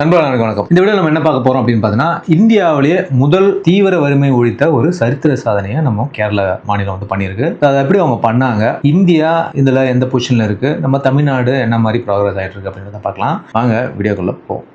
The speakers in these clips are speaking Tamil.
நண்பர்களுக்கு வணக்கம். இந்த வீடியோ நம்ம என்ன பார்க்க போறோம் அப்படின்னு பார்த்தீங்கன்னா இந்தியாவிலேயே முதல் தீவிர வறுமை ஒழித்த ஒரு சரித்திர சாதனையை நம்ம கேரள மாநிலம் வந்து பண்ணியிருக்கு. அதை எப்படி அவங்க பண்ணாங்க? இந்தியா இதுல எந்த பொசிஷன்ல இருக்கு? நம்ம தமிழ்நாடு என்ன மாதிரி ப்ராக்ரஸ் ஆயிட்டு இருக்கு அப்படின்றத பார்க்கலாம். வாங்க வீடியோக்குள்ள போவோம்.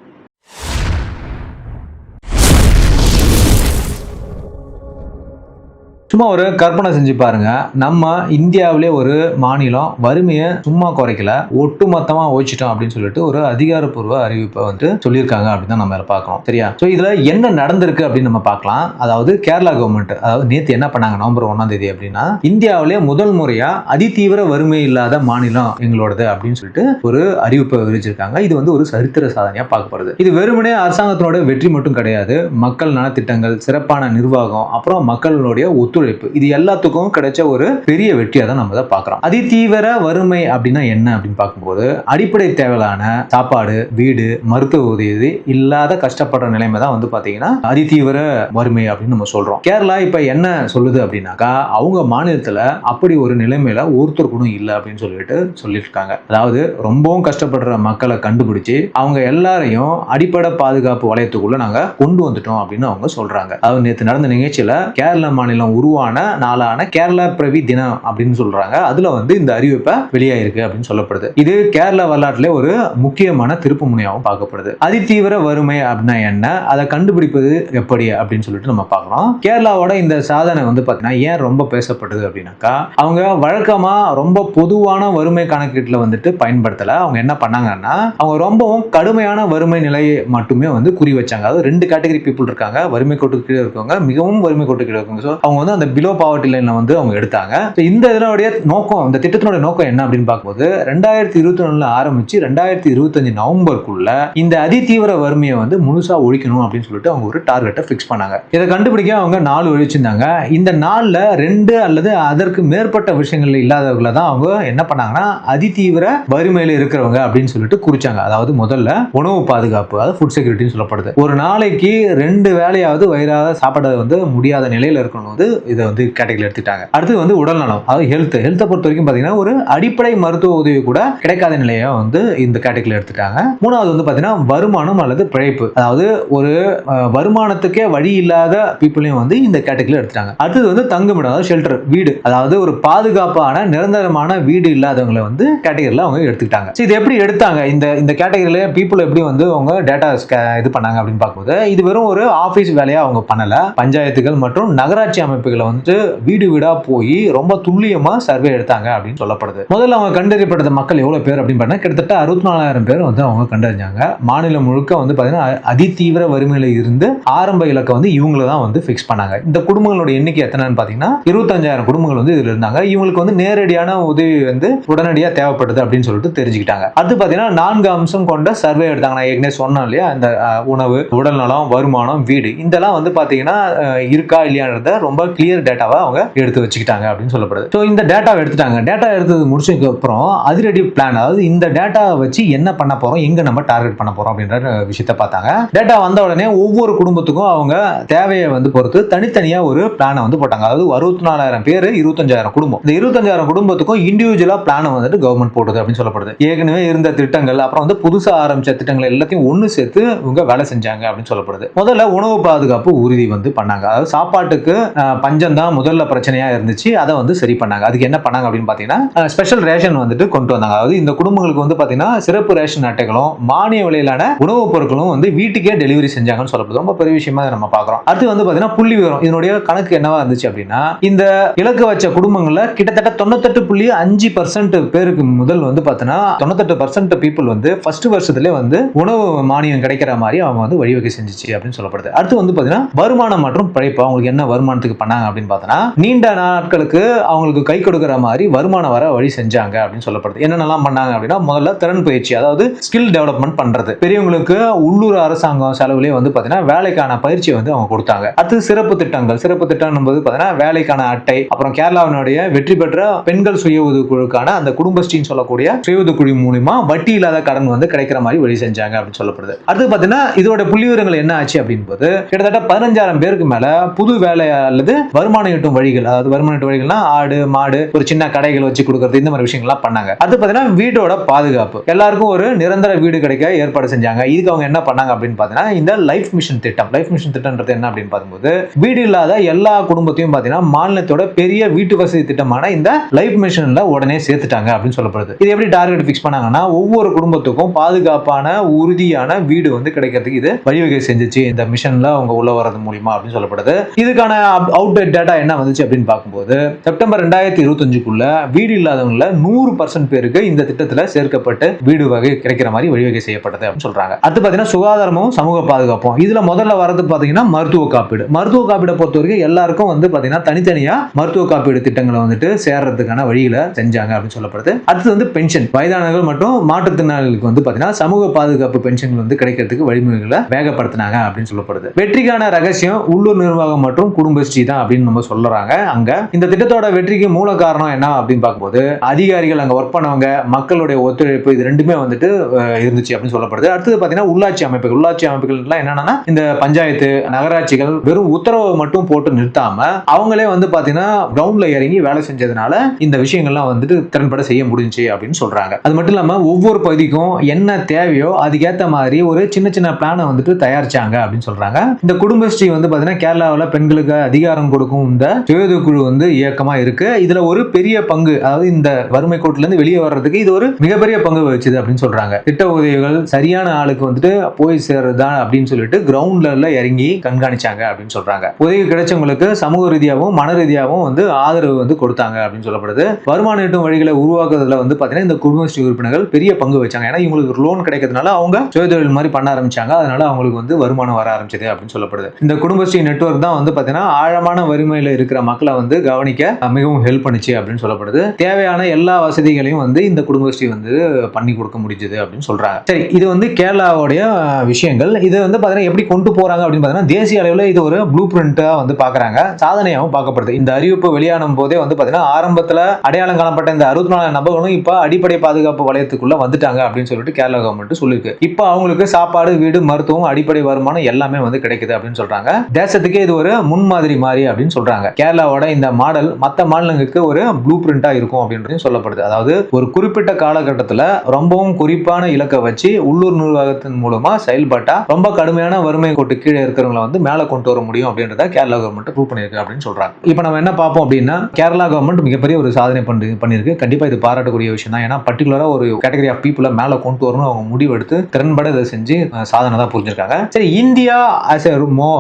சும்மா ஒரு கற்பனை செஞ்சு பாருங்க. நம்ம இந்தியாவிலே ஒரு மாநிலம் வறுமையை சும்மா குறைக்கல ஒட்டுமொத்தமா ஒழிச்சிட்டோம் அப்படின்னு சொல்லிட்டு ஒரு அதிகாரப்பூர்வ அறிவிப்பை வந்து சொல்லியிருக்காங்க அப்படின்னு தான் நம்ம பார்க்கணும் சரியா? ஸோ இதுல என்ன நடந்திருக்கு அப்படின்னு நம்ம பார்க்கலாம். அதாவது கேரளா கவர்மெண்ட் அதாவது நேற்று என்ன பண்ணாங்க? நவம்பர் ஒன்னாம் தேதி அப்படின்னா இந்தியாவிலே முதல் முறையா அதிதீவிர வறுமை இல்லாத மாநிலம் எங்களோடது அப்படின்னு சொல்லிட்டு ஒரு அறிவிப்பை விரிச்சிருக்காங்க இது வந்து ஒரு சரித்திர சாதனையா பார்க்கப்படுது இது வெறுமனே அரசாங்கத்தினோட வெற்றி மட்டும் கிடையாது. மக்கள் நலத்திட்டங்கள் சிறப்பான நிர்வாகம் அப்புறம் மக்களுடைய ஒத்துழைப்பு இது எல்லாத்துக்கும் கிடைச்ச ஒரு பெரிய வெற்றியா தான் நம்ம அதை பார்க்குறோம். அதிதீவிர வறுமை அப்படின்னா என்ன அப்படின்னு பார்க்கும்போது அடிப்படை தேவையான சாப்பாடு வீடு மருத்துவ உதவி இல்லாத கஷ்டப்படுற நிலைமை தான் வந்து பார்த்தீங்கன்னா அதிதீவிர வறுமை அப்படின்னு நம்ம சொல்றோம். கேரளா இப்போ என்ன சொல்லுது அப்படின்னாக்கா அவங்க மாநிலத்தில் அப்படி ஒரு நிலைமையில ஒருத்தர் கூட இல்லை அப்படின்னு சொல்லிட்டு சொல்லியிருக்காங்க. அதாவது ரொம்பவும் கஷ்டப்படுற மக்களை கண்டுபிடிச்சு அவங்க எல்லாரையும் அடிப்படை பாதுகாப்பு வளையத்துக்குள்ள நாங்க கொண்டு வந்துட்டோம் அப்படின்னு அவங்க சொல்றாங்க. அதாவது நேற்று நடந்த நிகழ்ச்சியில கேரள மாநிலம் உருவான நாளான கேரளா பிரவி தினம் அப்படின்னு சொல்றாங்க. அதுல வந்து இந்த அறிவிப்பை வெளியாயிருக்கு அப்படின்னு சொல்லப்படுது. இது கேரள வரலாற்றிலே ஒரு முக்கியமான திருப்பு முனையாகவும் பார்க்கப்படுது. அதிதீவிர வறுமை அப்படின்னா என்ன? அதை கண்டுபிடிப்பது எப்படி அப்படின்னு சொல்லிட்டு நம்ம பார்க்கலாம். கேரளாவோட இந்த சாதனை வந்து பார்த்தீங்கன்னா ஏன் ரொம்ப பேசப்படுது அப்படின்னாக்கா அவங்க வழக்கமா ரொம்ப பொதுவான வறுமை கணக்கீட்டுல வந்துட்டு பயன்படுத்தல. அவங்க என்ன பண்ணாங்கன்னா அவங்க ரொம்பவும் கடுமையான வறுமை நிலையை மட்டுமே வந்து குறி வச்சாங்க. அதாவது ரெண்டு கேட்டகரி பீப்புள் இருக்காங்க. வறுமை கோட்டுக்கு கீழே இருக்கவங்க மிகவும் வறுமை கோட்டுக்கு கீழே இருக்கவங்க. ஸோ அவங்க வந்து அந்த பிலோ பாவர்ட்டி லைன்ல வந்து அவங்க எடுத்தாங்க. ஸோ இந்த இதனுடைய நோக்கம் இந்த திட்டத்தினுடைய நோக்கம் என்ன அப்படின்னு பார்க்கும்போது ரெண்டாயிரத்தி இருபத்தி ஒண்ணுல ஆரம்பிச்சு ரெண்டாயிரத்தி இருபத்தஞ்சு நவம்பருக்குள்ள இந்த அதிதீவிர வறுமையை வந்து முழுசா ஒழிக்கணும் அப்படின்னு சொல்லிட்டு அவங்க ஒரு டார்கெட்டை ஃபிக்ஸ் பண்ணாங்க. இதை கண்டுபிடிக்க அவங்க நாலு ஒழிச்சிருந்தாங்க இந்த நாளில் ரெண்டு அல்லது அதற்கு மேற்பட்ட விஷயங்கள் இல்லாதவர்களை தான் அவங்க என்ன பண்ணாங்கன்னா அதிதீவிர வறுமையில் இருக்கிறவங்க அப்படின்னு சொல்லிட்டு குறிச்சாங்க. அதாவது முதல்ல உணவு பாதுகாப்பு அதாவது ஃபுட் செக்யூரிட்டின்னு சொல்லப்படுது. ஒரு நாளைக்கு ரெண்டு வேலையாவது வயிறாத சாப்பிட வந்து முடியாத நிலையில் இருக்கணும் வந்து இதை வந்து கேட்டகரி எடுத்துட்டாங்க அடுத்து வந்து உடல்நலம் அதாவது ஹெல்த் ஹெல்த்தை பொறுத்த வரைக்கும் பார்த்தீங்கன்னா ஒரு அடிப்படை மருத்துவ உதவி கூட கிடைக்காத நிலையை வந்து இந்த கேட்டகரியில் எடுத்துட்டாங்க மூணாவது வந்து பார்த்தீங்கன்னா வருமானம் அல்லது பிழைப்பு. அதாவது ஒரு வருமானத்துக்கே வழி இல்லாத பீப்புளையும் வந்து இந்த கேட்டகரியில் எடுத்துட்டாங்க அடுத்தது வந்து தங்குமிடம் அதாவது ஷெல்டர் வீடு. அதாவது ஒரு பாதுகாப்பான நிரந்தரமான வீடு இல்லாதவங்களை வந்து கேட்டகரியில் அவங்க எடுத்துக்கிட்டாங்க. ஸோ இது எப்படி எடுத்தாங்க? இந்த இந்த கேட்டகரியில் பீப்புள் எப்படி வந்து அவங்க டேட்டா இது பண்ணாங்க அப்படின்னு பார்க்கும்போது இது வெறும் ஒரு ஆஃபீஸ் வேலையாக அவங்க பண்ணலை. பஞ்சாயத்துகள் மற்றும் நகராட்சி அமைப்புகளை வந்து வீடு வீடா போய் ரொம்ப துல்லியமா சர்வே எடுத்தாங்க அப்படின்னு சொல்லப்படுது. முதல்ல அவங்க கண்டறியப்பட்ட மக்கள் எவ்வளவு பேர் அப்படின்னு பார்த்தீங்கன்னா கிட்டத்தட்ட அறுபத்தி நாலாயிரம் பேர் வந்து அவங்க கண்டறிஞ்சாங்க. மாநிலம் முழுக்க வந்து பார்த்தீங்கன்னா அதிதீவிர வறுமையில இருந்து ஆரம்ப இலக்கை வந்து இவங்கள தான் வந்து ஃபிக்ஸ் பண்ணாங்க. இந்த குடும்பங்களோட எண்ணிக்கை எத்தனைன்னு பார்த்தீங்கன்னா இருபத்தஞ்சாயிரம் குடும்பங்கள் வந்து இதுல இருந்தாங்க. இவங்களுக்கு வந்து நேரடியான உதவி வந்து உடனடியா தேவைப்படுது அப்படின்னு சொல்லிட்டு தெரிஞ்சுக்கிட்டாங்க. அது பார்த்தீங்கன்னா நான்கு அம்சம் கொண்ட சர்வே எடுத்தாங்க. நான் ஏற்கனவே சொன்னேன் இல்லையா? இந்த உணவு உடல்நலம் வருமானம் வீடு இதெல்லாம் வந்து பார்த்தீங்கன்னா இருக்கா இல்லையான்றத ரொம்ப கிளியர் டேட்டாவை அவங்க எடுத்து வச்சுக்கிட்டாங்க அப்படின்னு சொல்லப்படுது. ஸோ இந்த டேட்டாவை எடுத்துட்டாங்க. டேட்டா எடுத்தது முடிச்சதுக்கு அப்புறம் அதிரடி பிளான் அதாவது இந்த டேட்டாவை வச்சு என்ன பண்ண போறோம் எங்க நம்ம டார்கெட் பண்ண போறோம் அப்படின்ற விஷயத்த பார்த்தாங்க. டேட்டா வந்த உடனே ஒவ்வொரு குடும்பத்துக்கும் அவங்க தேவையை வந்து பொறுத்து தனித்தனியா ஒரு பிளானை வந்து போட்டாங்க. அதாவது அறுபத்தி நாலாயிரம் பேர் இருபத்தஞ்சாயிரம் குடும்பம். இந்த இருபத்தஞ்சாயிரம் குடும்பத்துக்கும் இண்டிவிஜுவலா பிளானை வந்துட்டு கவர்மெண்ட் போடுது அப்படின்னு சொல்லப்படுது. ஏற்கனவே இருந்த திட்டங்கள் அப்புறம் வந்து புதுசாக ஆரம்பிச்ச திட்டங்கள் எல்லாத்தையும் ஒன்று சேர்த்து இவங்க வேலை செஞ்சாங்க அப்படின்னு சொல்லப்படுது. முதல்ல உணவு பாதுகாப்பு உறுதி வந்து பண்ணாங்க. அதாவது சாப்பாட்டுக்கு பஞ்சம் தான் முதல்ல பிரச்சனையா இருந்துச்சு. அதை வந்து சரி பண்ணாங்க. அதுக்கு என்ன பண்ணாங்க அப்படின்னு பார்த்தீங்கன்னா ஸ்பெஷல் ரேஷன் வந்துட்டு கொண்டு வந்தாங்க. அதாவது இந்த குடும்பங்களுக்கு வந்து பார்த்தீங்கன்னா சிறப்பு ரேஷன் அட்டைகளும் மானிய விலையிலான உணவுப் பொருட்களும் வந்து வீட்டுக்கே டெலிவரி செஞ்சாங்கன்னு சொல்லப்படுது. ரொம்ப பெரிய விஷயமா நம்ம பார்க்குறோம் அடுத்து வந்து பார்த்தீங்கன்னா புள்ளி விவரம். இதனுடைய கணக்கு என்னவா இருந்துச்சு அப்படின்னா இந்த இலக்கு வச்ச குடும்பங்கள்ல கிட்டத்தட்ட தொண்ணூத்தெட்டு புள்ளி அஞ்சு பர்சன்ட் பேருக்கு முதல் வந்து பார்த்தீங்கன்னா தொண்ணூத்தெட்டு பர்சன்ட் பீப்புள் வந்து ஃபர்ஸ்ட் வருஷத்துலேயே வந்து உணவு மானியம் கிடைக்கிற மாதிரி அவங்க வந்து வழிவகை செஞ்சிச்சு அப்படின்னு சொல்லப்படுது. அடுத்து வந்து பார்த்தீங்கன்னா வருமானம் மற்றும் பிழைப்பு. அவங்களுக்கு என்ன வருமானத்துக்கு பண்ணாங்க அப்படின்னு பார்த்தோன்னா நீண்ட நாட்களுக்கு அவங்களுக்கு கை கொடுக்குற மாதிரி வருமானம் வர வழி செஞ்சாங்க அப்படின்னு சொல்லப்படுது. என்னென்னலாம் பண்ணாங்க அப்படின்னா முதல்ல திறன் பயிற்சி அதாவது ஸ்கில் டெவலப்மெண்ட் பண்றது. பெரியவங்களுக்கு உள்ளூர் அரசாங்கம் செலவுலேயே வந்து பார்த்தீங்கன்னா வேலைக்கான பயிற்சியை வந்து அவங்க கொடுத்தாங்க. அடுத்து சிறப்பு திட்டங்கள். சிறப்பு திட்டம் போது பார்த்தீங்கன்னா வேலைக்கான அட்டை அப்புறம் கேரளாவினுடைய வெற்றி பெற்ற பெண்கள் சுய உதவி குழுக்கான அந்த குடும்பஸ்ரீன்னு சொல்லக்கூடிய சுய உதவி குழு மூலியமா வட்டி இல்லாத கடன் வந்து கிடைக்கிற மாதிரி வழி செஞ்சாங்க அப்படின்னு சொல்லப்படுது. அடுத்து பார்த்தீங்கன்னா இதோட புள்ளி விவரங்கள் என்ன ஆச்சு அப்படின்னு போது கிட்டத்தட்ட பதினஞ்சாயிரம் பேருக்கு மேல புது வேலை அல்லது வருமானம் ஈட்டும் வழிகள் அதாவது வருமானம் ஈட்டும் வழிகள்னா ஆடு மாடு ஒரு சின்ன கடைகள் வச்சு கொடுக்கறது இந்த மாதிரி விஷயங்கள்லாம் பண்ணாங்க. அது பார்த்தீங்கன்னா வீட்டோட பாதுகாப்பு. எல்லாருக்கும் ஒரு நிரந்தர வீடு கிடைக்க ஏற்பாடு செஞ்சாங்க. இதுக்கு அவங்க என்ன பண்ணாங்க அப்படின்னு பார்த்தீங்கன்னா இந்த லைஃப் மிஷன் திட்டம். லைஃப் மிஷன் திட்டம்ன்றது என்ன அப்படின்னு பார்க்கும்போது வீடு இல்லாத எல்லா குடும்பத்தையும் பார்த்தீங்கன்னா மாநிலத்தோட பெரிய வீட்டு வசதி திட்டமான இந்த லைஃப் மிஷன்ல உடனே சேர்த்துட்டாங்க அப்படின்னு சொல்லப்படுது. இது எப்படி டார்கெட் ஃபிக்ஸ் பண்ணாங்கன்னா ஒவ்வொரு குடும்பத்துக்கும் பாதுகாப்பான உறுதியான வீடு வந்து கிடைக்கிறதுக்கு இது வழிவகை செஞ்சிச்சு. இந்த மிஷன்ல அவங்க உள்ள வர்றது மூலியமா அப்படின்னு சொல்லப்படுது. இதுக்கான அப்டேட் டேட்டா என்ன வந்துச்சு அப்படின்னு பார்க்கும்போது செப்டம்பர் ரெண்டாயிரத்தி இருபத்தஞ்சுக்குள்ள வீடு இல்லாதவங்கள நூறு பர்சன்ட் பேருக்கு இந்த திட்டத்தில் சேர்க்கப்பட்டு வீடு வகை கிடைக்கிற மாதிரி வழிவகை செய்யப்பட்டது அப்படின்னு சொல்றாங்க. அடுத்து பார்த்தீங்கன்னா சுகாதாரமும் சமூக பாதுகாப்பும். இதுல முதல்ல வரது பார்த்தீங்கன்னா மருத்துவ காப்பீடு. மருத்துவ காப்பீடை பொறுத்த வரைக்கும் எல்லாருக்கும் வந்து பார்த்தீங்கன்னா தனித்தனியா மருத்துவ காப்பீடு திட்டங்களை வந்துட்டு சேர்றதுக்கான வழிகளை செஞ்சாங்க அப்படின்னு சொல்லப்படுது. அடுத்து வந்து பென்ஷன். வயதானவர்கள் மற்றும் மாற்றுத்திறனாளிகளுக்கு வந்து பார்த்தீங்கன்னா சமூக பாதுகாப்பு பென்ஷன்கள் வந்து கிடைக்கிறதுக்கு வழிமுறைகளை வேகப்படுத்தினாங்க அப்படின்னு சொல்லப்படுது. வெற்றிக்கான ரகசியம் உள்ளூர் நிர்வாகம் மற்றும் குடும்பஸ்ரீ தான் அப்படின்னு நம்ம சொல்றாங்க அங்க இந்த திட்டத்தோட வெற்றிக்கு மூல காரணம் என்ன அப்படின்னு பார்க்கும்போது அதிகாரிகள் அங்க ஒர்க் பண்ணவங்க மக்களுடைய ஒத்துழைப்பு இது ரெண்டுமே வந்துட்டு இருந்துச்சு அப்படின்னு சொல்லப்படுது. அடுத்தது பார்த்தீங்கன்னா உள்ளாட்சி அமைப்புகள். உள்ளாட்சி அமைப்புகள்லாம் என்னன்னா இந்த பஞ்சாயத்து நகராட்சிகள் வெறும் உத்தரவை மட்டும் போட்டு நிறுத்தாம அவங்களே வந்து பாத்தீங்கன்னா கிரவுண்ட்ல இறங்கி வேலை செஞ்சதுனால இந்த விஷயங்கள்லாம் வந்துட்டு திறன்பட செய்ய முடிஞ்சுச்சு அப்படின்னு சொல்றாங்க. அது மட்டும் இல்லாம ஒவ்வொரு பகுதிக்கும் என்ன தேவையோ அதுக்கேத்த மாதிரி ஒரு சின்ன சின்ன பிளானை வந்துட்டு தயாரிச்சாங்க அப்படின்னு சொல்றாங்க. இந்த குடும்பஸ்ரீ வந்து பாத்தீங்கன்னா கேரளாவில் பெண்களுக்கு அதிகாரம் கொடுக்கும் இந்த சுயது குழு வந்து இயக்கமா இருக்கு. இதுல ஒரு பெரிய பங்கு அதாவது இந்த வறுமை கோட்டில இருந்து வெளியே வர்றதுக்கு இது ஒரு மிகப்பெரிய பங்கு வச்சுது அப்படின்னு சொல்றாங்க. திட்ட உதவிகள் சரியான ஆளுக்கு வந்துட்டு போய் சேர்றதுதான் அப்படின்னு சொல்லிட்டு கிரவுண்ட்ல இறங்கி கண்காணிச்சாங்க அப்படின்னு சொல்றாங்க. உதவி கிடைச்சவங்களுக்கு சமூக ரீதியாகவும் மன ரீதியாகவும் வந்து ஆதரவு வந்து கொடுத்தாங்க அப்படின்னு சொல்லப்படுது. வருமான ஈட்டும் வழிகளை உருவாக்குறதுல வந்து பாத்தீங்கன்னா இந்த குடும்பஸ்ரீ உறுப்பினர்கள் பெரிய பங்கு வச்சாங்க. ஏன்னா இவங்களுக்கு லோன் கிடைக்கிறதுனால அவங்க சுயதொழில் மாதிரி பண்ண ஆரம்பிச்சாங்க. அதனால அவங்களுக்கு வந்து வருமானம் வர ஆரம்பிச்சது அப்படின்னு சொல்லப்படுது. இந்த குடும்பஸ்ரீ நெட்வொர்க் தான் வந்து பாத்தீங்கன்னா ஆழமான வறுமையில இருக்கிற மக்களை வந்து கவனிக்க மிகவும் ஹெல்ப் பண்ணுச்சு அப்படின்னு சொல்லப்படுது. தேவையான எல்லா வசதிகளையும் வந்து இந்த குடும்பஸ்ரீ வந்து பண்ணி கொடுக்க முடிஞ்சது அப்படின்னு சொல்றாங்க. சரி இது வந்து கேரளாவுடைய விஷயங்கள். இது வந்து பாத்தீங்கன்னா எப்படி கொண்டு போறாங்க அப்படின்னு பாத்தீங்கன்னா தேசிய அளவில் இது ஒரு ப்ளூ பிரிண்டா வந்து பாக்குறாங்க. சாதனையாகவும் பார்க்கப்படுது. இந்த அறிவிப்பு வெளியான போதே வந்து பாத்தீங்கன்னா ஆரம்பத்துல அடையாளம் காணப்பட்ட இந்த அறுபத்தி நாலு நபர்களும் இப்ப அடிப்படை பாதுகாப்பு வலயத்துக்குள்ள வந்துட்டாங்க அப்படின்னு சொல்லிட்டு கேரளா கவர்மெண்ட் சொல்லிருக்கு. இப்போ அவங்களுக்கு சாப்பாடு வீடு மருத்துவம் அடிப்படை வருமானம் எல்லாமே வந்து கிடைக்குது அப்படின்னு சொல்றாங்க. தேசத்துக்கே இது ஒரு முன்மாதிரி மாதிரி அப்படின்னு சொல்றாங்க. கேரளாவோட இந்த மாடல் மற்ற மாநிலங்களுக்கு ஒரு ப்ளூ பிரிண்டா இருக்கும் அப்படின்றதையும் சொல்லப்படுது. அதாவது ஒரு குறிப்பிட்ட காலகட்டத்தில் ரொம்பவும் குறிப்பான இலக்கை வச்சு உள்ளூர் நிர்வாகத்தின் மூலமா செயல்பட்டா ரொம்ப கடுமையான வறுமை கோட்டு கீழே இருக்கிறவங்களை வந்து மேலே கொண்டு வர முடியும் அப்படின்றத கேரளா கவர்மெண்ட் ப்ரூவ் பண்ணியிருக்கு அப்படின்னு சொல்றாங்க. இப்போ நம்ம என்ன பார்ப்போம் அப்படின்னா கேரளா கவர்மெண்ட் மிகப்பெரிய ஒரு சாதனை பண்ணி பண்ணியிருக்கு. கண்டிப்பா இது பாராட்டக்கூடிய விஷயம் தான். ஏன்னா பர்டிகுலரா ஒரு கேட்டகரி ஆஃப் பீப்புளை மேலே கொண்டு வரணும் அவங்க முடிவெடுத்து திறன்பட இதை செஞ்சு சாதனை தான் புரிஞ்சிருக்காங்க. சரி இந்தியா ஆஸ் எ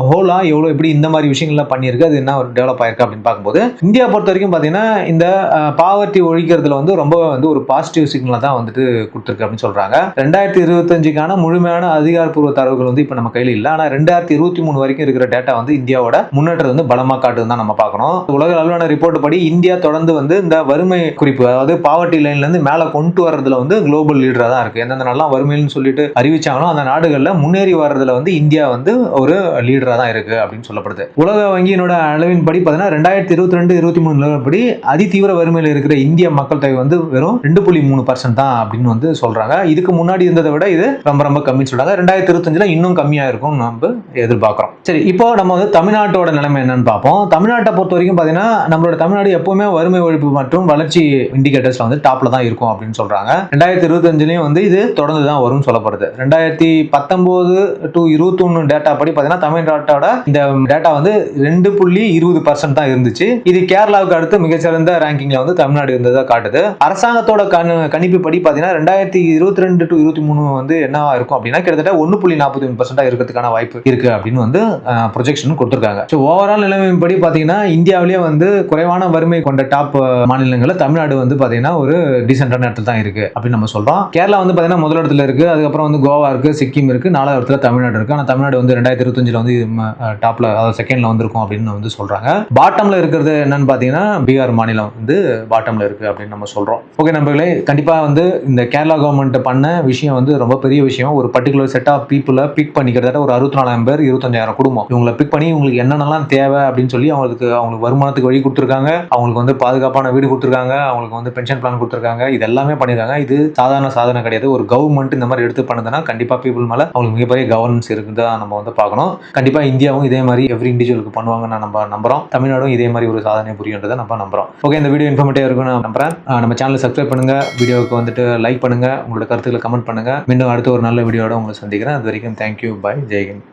ஹோலா எவ்வளோ எப்படி இந்த மாதிரி விஷயங்கள்லாம் பண்ணியிருக்கு? அது என்ன ஒரு டெவலப் ஆயிருக்கு அப்படின்னு பார்க்கும்போது இந்தியா பொறுத்த வரைக்கும் பார்த்தீங்கன்னா இந்த பாவர்ட்டி ஒழிக்கிறதுல வந்து ரொம்ப வந்து ஒரு பாசிட்டிவ் சிக்னலை தான் வந்துட்டு கொடுத்துருக்கு அப்படின்னு சொல்றாங்க. ரெண்டாயிரத்தி இருபத்தஞ்சுக்கான முழுமையான அதிகாரப்பூர்வ தரவுகள் வந்து இப்போ நம்ம கையில் இல்லை. ஆனால் ரெண்டாயிரத்தி இருபத்தி மூணு வரைக்கும் இருக்கிற டேட்டா வந்து இந்தியாவோட முன்னேற்றம் வந்து பலமாக காட்டுது தான் நம்ம பார்க்கணும். உலக அளவிலான ரிப்போர்ட் படி இந்தியா தொடர்ந்து வந்து இந்த வறுமை குறிப்பு அதாவது பாவர்ட்டி லைன்ல இருந்து மேலே கொண்டு வர்றதுல வந்து குளோபல் லீடரா தான் இருக்கு. எந்தெந்த நாள்லாம் வறுமைன்னு சொல்லிட்டு அறிவிச்சாங்களோ அந்த நாடுகளில் முன்னேறி வர்றதுல வந்து இந்தியா வந்து ஒரு லீடரா தான் இருக்கு அப்படின்னு சொல்லப்படுது. உலக வங்கியினோட அளவின் படி பார்த்தீங்கன்னா ரெண்டாயிரத்தி இருபத்தி ரெண்டு இருபத்தி மூணு நிலவரப்படி அதிதீவிர வறுமையில் இருக்கிற இந்திய மக்கள் தொகை வந்து வெறும் ரெண்டு புள்ளி மூணு பர்சன்ட் தான் அப்படின்னு வந்து சொல்றாங்க. இதுக்கு முன்னாடி இருந்ததை விட இது ரொம்ப ரொம்ப கம்மின்னு சொல்றாங்க. ரெண்டாயிரத்தி இருபத்தஞ்சுல இன்னும் கம்மியா இருக்கும் நம்ம எதிர்பார்க்கிறோம். சரி இப்போ நம்ம வந்து தமிழ்நாட்டோட நிலைமை என்னன்னு பார்ப்போம். தமிழ்நாட்டை பொறுத்த வரைக்கும் பார்த்தீங்கன்னா நம்மளோட தமிழ்நாடு எப்பவுமே வறுமை ஒழிப்பு மற்றும் வளர்ச்சி இண்டிகேட்டர்ஸ்ல வந்து டாப்ல தான் இருக்கும் அப்படின்னு சொல்றாங்க. ரெண்டாயிரத்தி இருபத்தஞ்சுலயும் வந்து இது தொடர்ந்து தான் வரும்னு சொல்லப்படுது. ரெண்டாயிரத்தி பத்தொன்பது டு இருபத்தொன்னு டேட்டா படி பார்த்தீங்கன்னா தமிழ்நாட்டோட இந்த டேட்டா வந்து ரெண்டு புள்ளி இருபது பர்சன்ட் தான் இருந்துச்சு. இது கேரளாவுக்கு அடுத்து மிகச்சிறந்த ரேங்கிங்ல வந்து தமிழ்நாடு இருந்ததா காட்டுது. அரசாங்கத்தோட கணிப்பு படி பார்த்தீங்கன்னா ரெண்டாயிரத்தி இருபத்தி ரெண்டு டு இருபத்தி மூணு வந்து என்னவா இருக்கும் அப்படின்னா கிட்டத்தட்ட ஒன்று புள்ளி நாற்பத்தி மூணு பர்சன்டா இருக்கிறதுக்கான வாய்ப்பு இருக்கு அப்படின்னு வந்து ப்ரொஜெக்ஷன் கொடுத்துருக்காங்க. ஸோ ஓவரால் நிலைமைப்படி பார்த்தீங்கன்னா இந்தியாவிலேயே வந்து குறைவான வறுமை கொண்ட டாப் மாநிலங்களில் தமிழ்நாடு வந்து பாத்தீங்கன்னா ஒரு டீசென்டான இடத்துல தான் இருக்கு அப்படின்னு நம்ம சொல்றோம். கேரளா வந்து பார்த்தீங்கன்னா முதல் இடத்துல இருக்கு. அதுக்கப்புறம் வந்து கோவா இருக்கு சிக்கிம் இருக்கு நாலாவது இடத்துல தமிழ்நாடு இருக்கு. ஆனால் தமிழ்நாடு வந்து ரெண்டாயிரத்தி இருபத்தஞ்சில் வந்து டாப்ல அதாவது செகண்ட்ல வந்திருக்கும் அப்படின்னு வந்து சொல்றாங்க. பாட்டம்ல இருக்கிறது என்னன்னு பார்த்தீங்கன்னா பீகார் மாநிலம் வந்து பாட்டம்ல இருக்கு அப்படின்னு நம்ம சொல்றோம். ஓகே நம்பர்களே கண்டிப்பா வந்து இந்த கேரளா கவர்மெண்ட் பண்ண விஷயம் வந்து ரொம்ப பெரிய விஷயம். ஒரு பர்டிகுலர் செட் ஆஃப் பீப்புளை பிக் பண்ணி கிட்டத்தட்ட ஒரு அறுபத்தி நாலாயிரம் பேர் இருபத்தஞ்சாயிரம் குடும்பம். இவங்களை பிக் பண்ணி இவங்களுக்கு என்னென்னலாம் தேவை அப்படின்னு சொல்லி அவங்களுக்கு அவங்களுக்கு வருமானத்துக்கு வழி கொடுத்துருக்காங்க. அவங்களுக்கு வந்து பாதுகாப்பான வீடு கொடுத்துருக்காங்க. அவங்களுக்கு வந்து பென்ஷன் பிளான் கொடுத்துருக்காங்க. இது எல்லாமே பண்ணிருக்காங்க. இது சாதாரண சாதனை கிடையாது. ஒரு கவர்மெண்ட் இந்த மாதிரி எடுத்து பண்ணுதுன்னா கண்டிப்பா பீப்புள் மேல அவங்களுக்கு மிகப்பெரிய கவர்னன்ஸ் இருக்குதான் நம்ம வந்து பார்க்கணும். கண்டிப்பா இந்தியாவும் இதே மாதிரி எவ்ரி இண்டிவிஜுவலுக்கு பண்ணுவாங்கன்னு நான் நம்ப நம்ம நம்புறோம். தமிழ்நாடும் இதே மாதிரி ஒரு சாதனை புரியுன்றதை நம்ம நம்புறோம். ஓகே இந்த வீடியோ இன்ஃபர்மேட்டிவ் இருக்கும் நான் நம்புறேன். நம்ம சேனல் சப்ஸ்கிரைப் பண்ணுங்க. வீடியோவுக்கு வந்துட்டு லைக் பண்ணுங்க. உங்களோட கருத்துக்களை கமெண்ட் பண்ணுங்க. மீண்டும் அடுத்த ஒரு நல்ல வீடியோட உங்களை சந்திக்கிறேன். அது வரைக்கும் தேங்க்யூ பை ஜெய்ஹிந்த்.